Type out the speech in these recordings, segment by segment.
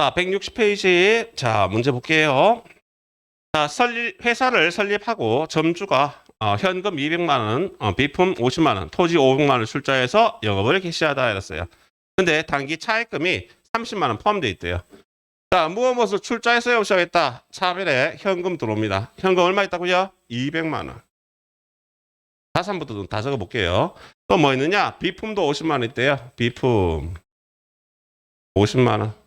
자, 160페이지. 자, 문제 볼게요. 자, 설립, 회사를 설립하고 점주가 어, 현금 200만 원, 어, 비품 50만 원, 토지 500만 원 출자해서 영업을 개시하다 이랬어요. 근데 단기 차입금이 30만 원 포함되어 있대요. 자, 무엇 무엇을 출자해서 영업 시작했다. 차별에 현금 들어옵니다. 현금 얼마 있다고요? 200만 원. 자산부터 다 적어 볼게요. 또 뭐 있느냐? 비품도 50만 원 있대요. 비품 50만 원.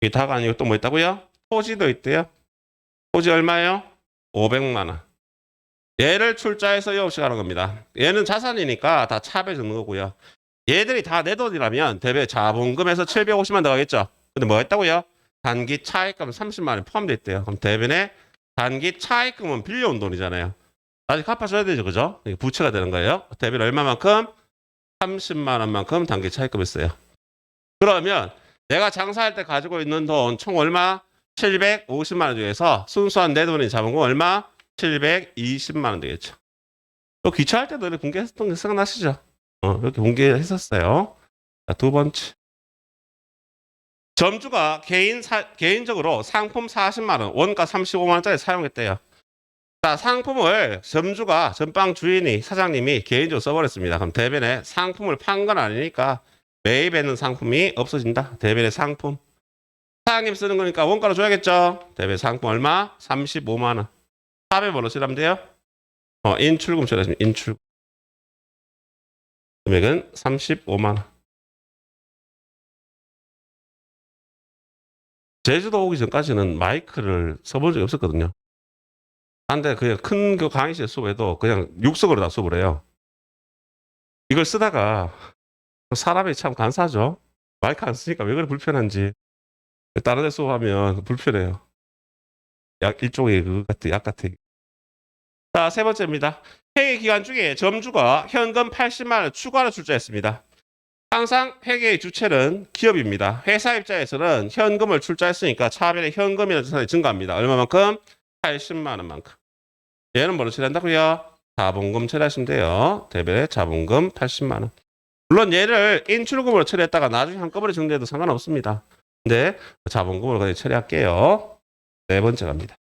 이게 다가 아니고 또 뭐 있다고요? 토지도 있대요. 토지 얼마예요? 500만 원. 얘를 출자해서 영업식 하는 겁니다. 얘는 자산이니까 다 차배 주는 거고요. 얘들이 다 내 돈이라면 대배 자본금에서 750만 들어가겠죠. 근데 뭐 했다고요? 단기 차익금 30만 원 포함되어 있대요. 그럼 대변에 단기 차익금은 빌려온 돈이잖아요. 아직 갚아줘야 되죠, 그죠? 부채가 되는 거예요. 대변 얼마만큼? 30만 원만큼 단기 차익금 있어요. 그러면 내가 장사할 때 가지고 있는 돈 총 얼마? 750만 원 중에서 순수한 내 돈이 잡은 거 얼마? 720만 원 되겠죠. 또 귀찮을 때도 이렇게 공개했던 게 생각나시죠? 어, 이렇게 공개했었어요. 자, 두 번째. 점주가 개인 사- 개인적으로 상품 40만 원, 원가 35만 원짜리 사용했대요. 자, 상품을 점주가 전방 주인이 사장님이 개인적으로 써버렸습니다. 그럼 대변에 상품을 판 건 아니니까 매입했는 상품이 없어진다. 대변의 상품. 사장님 쓰는 거니까 원가로 줘야겠죠. 대변 상품 얼마? 35만 원. 400 번호 쓰면 돼요. 어, 인출금 처리하시면 인출금. 금액은 35만 원. 제주도 오기 전까지는 마이크를 써본 적이 없었거든요. 한데 그냥 큰 그 강의실 수업에도 그냥 육석으로 다 수업을 해요. 이걸 쓰다가 사람이 참 간사하죠. 마이크 안 쓰니까 왜 그래 불편한지. 다른 데 수업하면 불편해요. 약 일종의 그 같아, 약 같아. 자, 세 번째입니다. 회계 기간 중에 점주가 현금 80만 원 추가로 출자했습니다. 항상 회계의 주체는 기업입니다. 회사 입장에서는 현금을 출자했으니까 차별의 현금이라는 자산이 증가합니다. 얼마만큼? 80만 원만큼. 얘는 뭐로 처리한다고요? 자본금 처리하시면 돼요. 대별의 자본금 80만 원. 물론 얘를 인출금으로 처리했다가 나중에 한꺼번에 정리해도 상관없습니다. 근데 자본금으로 그냥 처리할게요. 네 번째 갑니다.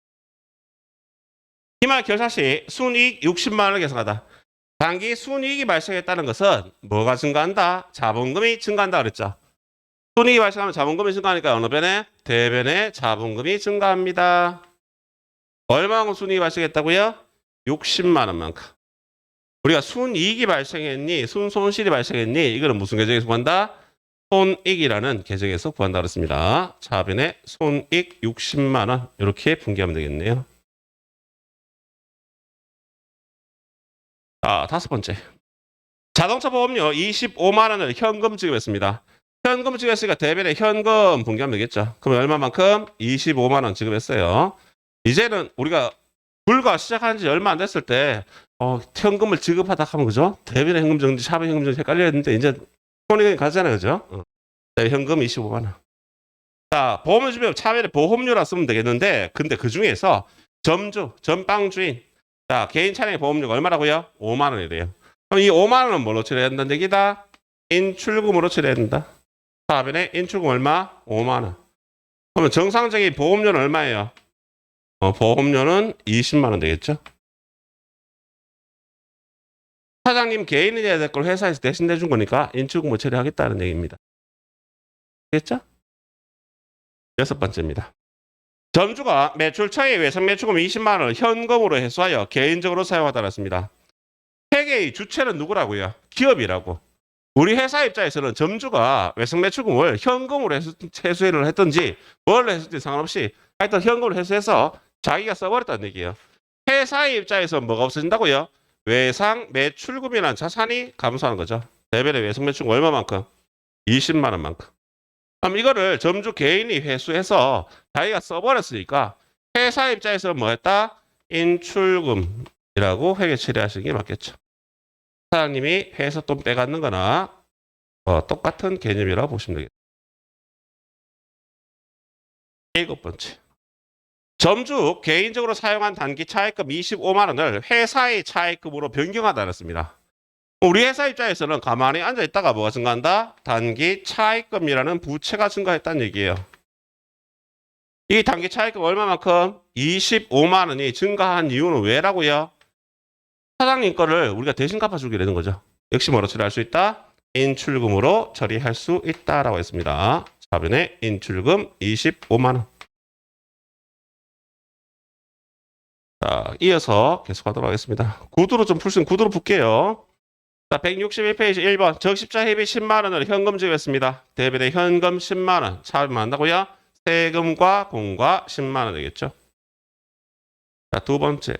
희망 결사 시 순이익 60만 원을 계산하다. 단기 순이익이 발생했다는 것은 뭐가 증가한다? 자본금이 증가한다 그랬죠. 순이익이 발생하면 자본금이 증가하니까 어느 변에 대변에 자본금이 증가합니다. 얼마만큼 순이익이 발생했다고요? 60만 원만큼. 우리가 순이익이 발생했니, 순손실이 발생했니, 이거는 무슨 계정에서 구한다? 손익이라는 계정에서 구한다 그랬습니다. 차변에 손익 60만 원 이렇게 분기하면 되겠네요. 자, 다섯 번째. 자동차 보험료 25만 원을 현금 지급했습니다. 현금 지급했으니까 대변에 현금 분기하면 되겠죠. 그럼 얼마만큼? 25만 원 지급했어요. 이제는 우리가 불과 시작한 지 얼마 안 됐을 때 어, 현금을 지급하다 하면 그죠? 대변에 현금 정지, 샵의 현금 정지 헷갈렸는데 이제 손익이 가잖아요. 그죠? 어. 자, 현금 25만 원. 자, 보험을 주면 차별의 보험료라 쓰면 되겠는데 근데 그 중에서 점주, 전방 주인 자, 개인 차량의 보험료가 얼마라고요? 5만 원이래요. 그럼 이 5만 원은 뭘로 처리해야 된다는 얘기다? 인출금으로 처리해야 된다. 사변에 인출금 얼마? 5만 원. 그러면 정상적인 보험료는 얼마예요? 어, 보험료는 20만 원 되겠죠? 사장님 개인이 해야 될 걸 회사에서 대신 내준 거니까 인출금을 처리하겠다는 얘기입니다. 됐죠? 여섯 번째입니다. 점주가 매출 처에 외상 매출금 20만 원을 현금으로 회수하여 개인적으로 사용하다 했습니다. 회계의 주체는 누구라고요? 기업이라고. 우리 회사 입장에서는 점주가 외상 매출금을 현금으로 회수, 회수를 했든지 뭘 했든지 상관없이 하여튼 현금으로 회수해서 자기가 써버렸다는 얘기예요. 회사의 입장에서 뭐가 없어진다고요? 외상 매출금이라는 자산이 감소하는 거죠. 대별의 외상 매출금 얼마만큼? 20만 원만큼. 그럼 이거를 점주 개인이 회수해서 자기가 써버렸으니까 회사 입장에서 뭐 했다? 인출금이라고 회계 처리하시는 게 맞겠죠. 사장님이 회사 돈 빼갖는 거나 어, 똑같은 개념이라고 보시면 되겠죠. 일곱 번째. 점주 개인적으로 사용한 단기 차입금 25만 원을 회사의 차입금으로 변경하다 했습니다. 우리 회사 입장에서는 가만히 앉아 있다가 뭐가 증가한다? 단기 차입금이라는 부채가 증가했다는 얘기예요. 이 단기 차입금 얼마만큼? 25만 원이 증가한 이유는 왜라고요? 사장님 거를 우리가 대신 갚아주게 되는 거죠. 역시 뭐로 처리할 수 있다? 인출금으로 처리할 수 있다라고 했습니다. 사변에 인출금 25만 원. 자, 이어서 계속하도록 하겠습니다. 구두로 좀 풀 수 있는 구두로 풀게요. 자, 161페이지 1번 적십자 회비 10만 원을 현금 지급했습니다. 대비대 현금 10만 원. 차입 만다고요? 세금과 공과 10만 원 되겠죠. 자, 두 번째.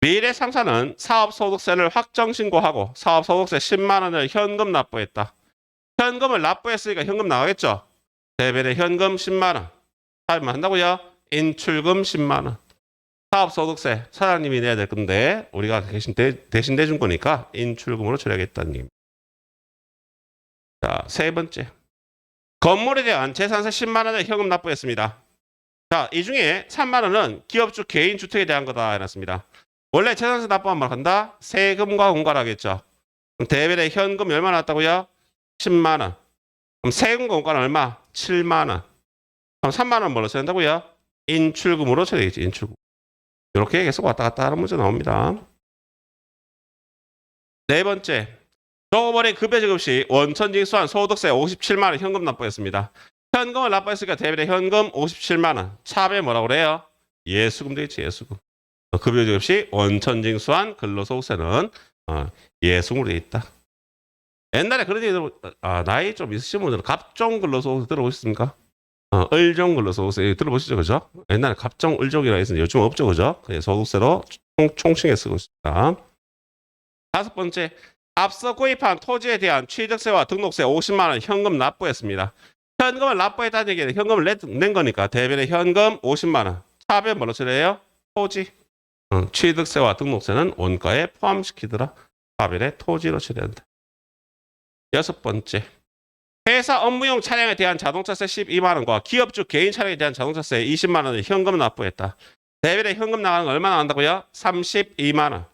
미래 상사는 사업소득세를 확정 신고하고 사업소득세 10만 원을 현금 납부했다. 현금을 납부했으니까 현금 나가겠죠. 대변에 현금 10만 원. 차입만 한다고요? 인출금 10만 원. 사업소득세 사장님이 내야 될 건데 우리가 대신, 대, 대신 내준 거니까 인출금으로 처리하겠다는 얘기입니다. 자, 세 번째. 건물에 대한 재산세 10만 원을 현금 납부했습니다. 자, 이 중에 3만 원은 기업주 개인 주택에 대한 거다 해놨습니다. 원래 재산세 납부한 말 한다? 세금과 공과라겠죠. 그럼 대별에 현금 얼마 나왔다고요? 10만 원. 그럼 세금과 공과는 얼마? 7만 원. 그럼 3만 원 뭘로 써낸다고요? 인출금으로 처리하겠지, 인출금. 이렇게 계속 왔다 갔다 하는 문제 나옵니다. 네 번째. 조금머리 급여 지급 시 원천 징수한 소득세 57만 원 현금 납부했습니다. 현금을 납부했으니까 대별에 현금 57만 원. 차배 뭐라고 그래요? 예수금 되겠지, 예수금. 어, 급여 지급 시 원천 징수한 근로소득세는 어, 예수금으로 되어 있다. 옛날에 그런 얘기 들어, 아, 나이 좀 있으신 분들은 갑종 근로소득세 들어보셨습니까? 어, 을종 근로소득세 들어보시죠, 그죠? 옛날에 갑종 을종이라 해서 요즘 없죠, 그죠? 그냥 소득세로 총, 총칭해 쓰고 있습니다. 다섯 번째, 앞서 구입한 토지에 대한 취득세와 등록세 50만 원 현금 납부했습니다. 현금을 납부했다는 얘기는 현금을 내, 낸 거니까 대변에 현금 50만 원. 차변 뭐로 처리해요? 토지. 어, 취득세와 등록세는 원가에 포함시키더라. 차변에 토지로 처리한다. 여섯 번째. 회사 업무용 차량에 대한 자동차세 12만 원과 기업주 개인 차량에 대한 자동차세 20만 원을 현금 납부했다. 대변에 현금 나가는 거 얼마나 나간다고요? 32만 원.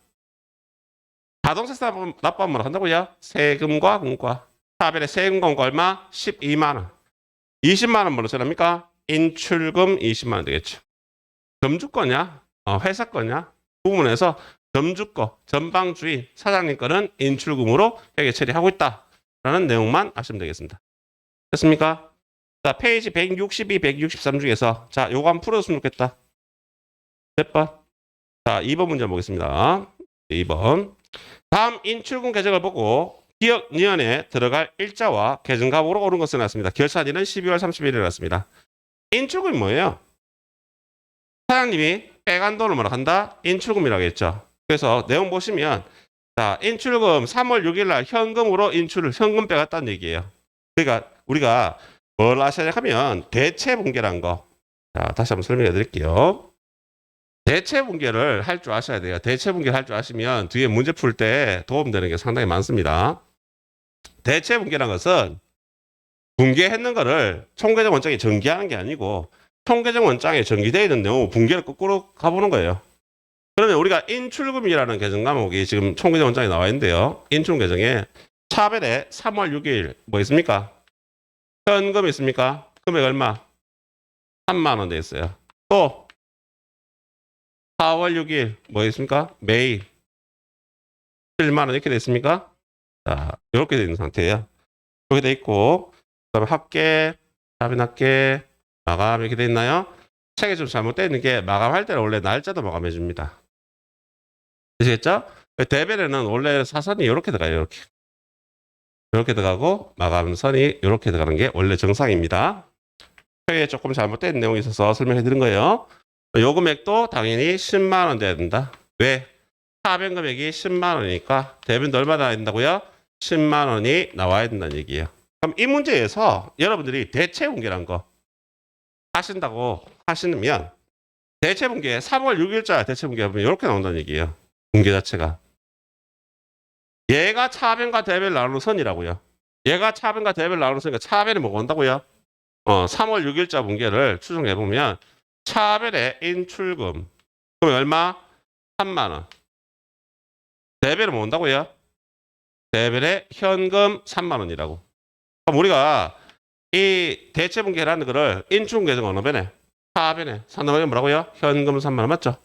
자동차세 납부하면 뭐 한다고요? 세금과 공과. 차별의 세금과 공과 얼마? 12만 원. 20만 원 뭘로 처리합니까? 인출금 20만 원 되겠죠. 점주 거냐? 어, 회사 거냐? 부분에서 점주 거, 전방 주인, 사장님 거는 인출금으로 회계 처리하고 있다 라는 내용만 아시면 되겠습니다. 됐습니까? 자, 페이지 162, 163 중에서 자, 요거 한번 풀어줬으면 좋겠다. 몇 번? 자, 2번 문제 보겠습니다. 2번. 다음 인출금 계정을 보고 기억 니은에 들어갈 일자와 계정값으로 오른 것을 놨습니다. 결산일은 12월 30일에 났습니다. 인출금이 뭐예요? 사장님이 빼간 돈을 뭐라 한다? 인출금이라고 했죠. 그래서 내용 보시면 자, 인출금 3월 6일 날 현금으로 인출을 현금 빼갔다는 얘기예요. 그러니까 우리가 뭘 아셔야 하면 대체 분계란 거. 자, 다시 한번 설명해 드릴게요. 대체 분계를 할 줄 아셔야 돼요. 대체 분계를 할 줄 아시면 뒤에 문제 풀 때 도움되는 게 상당히 많습니다. 대체 분계란 것은 분계했는 거를 총계정 원장에 전기하는 게 아니고 총계정 원장에 전기되어 있는 내용 분계를 거꾸로 가보는 거예요. 그러면 우리가 인출금이라는 계정 과목이 지금 총계정 원장에 나와 있는데요. 인출금 계정에 차별에 3월 6일 뭐 있습니까? 현금 있습니까? 금액 얼마? 3만 원 돼 있어요. 또 4월 6일 뭐 있습니까? 매일 7만 원 이렇게 돼 있습니까? 자, 이렇게 돼 있는 상태예요. 이렇게 돼 있고 그다음에 합계, 답변 합계, 마감 이렇게 돼 있나요? 책에 좀 잘못되어 있는 게 마감할 때는 원래 날짜도 마감해 줍니다. 되시겠죠? 대변에는 원래 사선이 이렇게 들어가요. 이렇게. 이렇게 들어가고 마감선이 이렇게 들어가는 게 원래 정상입니다. 표에 조금 잘못된 내용이 있어서 설명해 드린 거예요. 요 금액도 당연히 10만 원 돼야 된다. 왜? 하변 금액이 10만 원이니까 대변도 얼마 나와야 된다고요? 10만 원이 나와야 된다는 얘기예요. 그럼 이 문제에서 여러분들이 대체 분계란 거 하신다고 하시면 대체 분계 3월 6일자 대체 분계 하면 이렇게 나온다는 얘기예요. 분계 자체가. 얘가 차변과 대변을 나누는 선이라고요. 얘가 차변과 대변을 나누는 선이니까 차변이 뭐가 온다고요? 어, 3월 6일자 분계를 추정해 보면 차별의 인출금 그럼 얼마? 3만 원. 대별은 뭐 온다고요? 대변에 현금 3만 원이라고. 그럼 우리가 이 대체 분계라는 거를 인충 계정 어느 변에? 하변에. 상담하면 뭐라고요? 현금 3만 원 맞죠?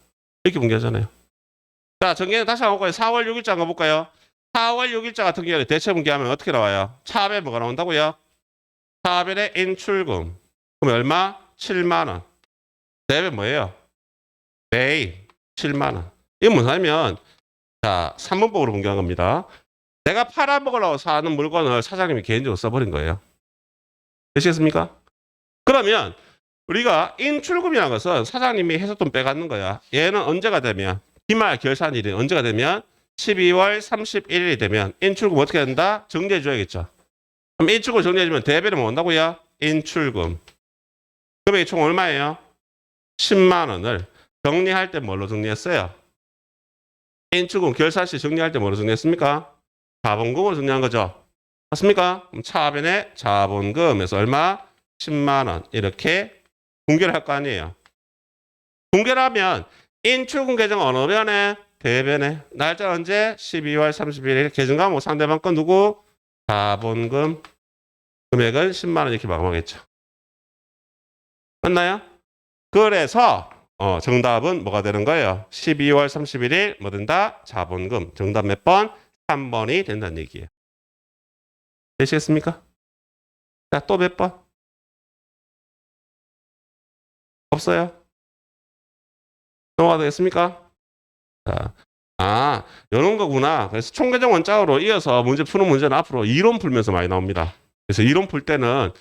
이렇게 분계하잖아요. 자, 전개는 다시 한번 볼까요? 4월 6일자 한번 볼까요? 4월 6일자 같은 경우에 대체 분계하면 어떻게 나와요? 차변 뭐가 나온다고요? 차변에 인출금. 그럼 얼마? 7만 원. 대변 뭐예요? 매일 7만 원. 이게 무슨 말이면 자, 3문법으로 분개한 겁니다. 내가 팔아먹으려고 사는 물건을 사장님이 개인적으로 써버린 거예요. 되시겠습니까? 그러면 우리가 인출금이라는 것은 사장님이 해서 돈 빼갖는 거야. 얘는 언제가 되면 기말 결산일이 언제가 되면 12월 31일이 되면 인출금 어떻게 된다? 정리해 줘야겠죠. 그럼 인출금 정리해 주면 대변이 뭐 온다고요? 인출금. 금액이 총 얼마예요? 10만 원을 정리할 때 뭘로 정리했어요? 인출금 결산 시 정리할 때 뭐로 정리했습니까? 자본금으로 정리한 거죠. 맞습니까? 차변에 자본금에서 얼마? 10만 원 이렇게 분개를 할 거 아니에요. 분개를 하면 인출금 계정 어느 변에? 대변에. 날짜 언제? 12월 31일. 계정과 뭐 상대방 건 누구? 자본금. 금액은 10만 원 이렇게 마감하겠죠. 맞나요? 그래서 어, 정답은 뭐가 되는 거예요? 12월 31일 뭐 된다? 자본금. 정답 몇 번? 3번이 된다는 얘기예요. 되시겠습니까? 자, 또 몇 번? 없어요? 넘어가 되겠습니까? 자, 아, 이런 거구나. 그래서 총계정 원짝으로 이어서 문제 푸는 문제는 앞으로 이론 풀면서 많이 나옵니다. 그래서 이론 풀 때는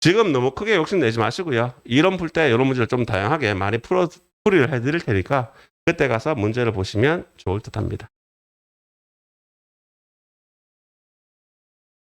지금 너무 크게 욕심내지 마시고요. 이론 풀 때 이런 문제를 좀 다양하게 많이 풀어, 풀이를 해드릴 테니까 그때 가서 문제를 보시면 좋을 듯 합니다.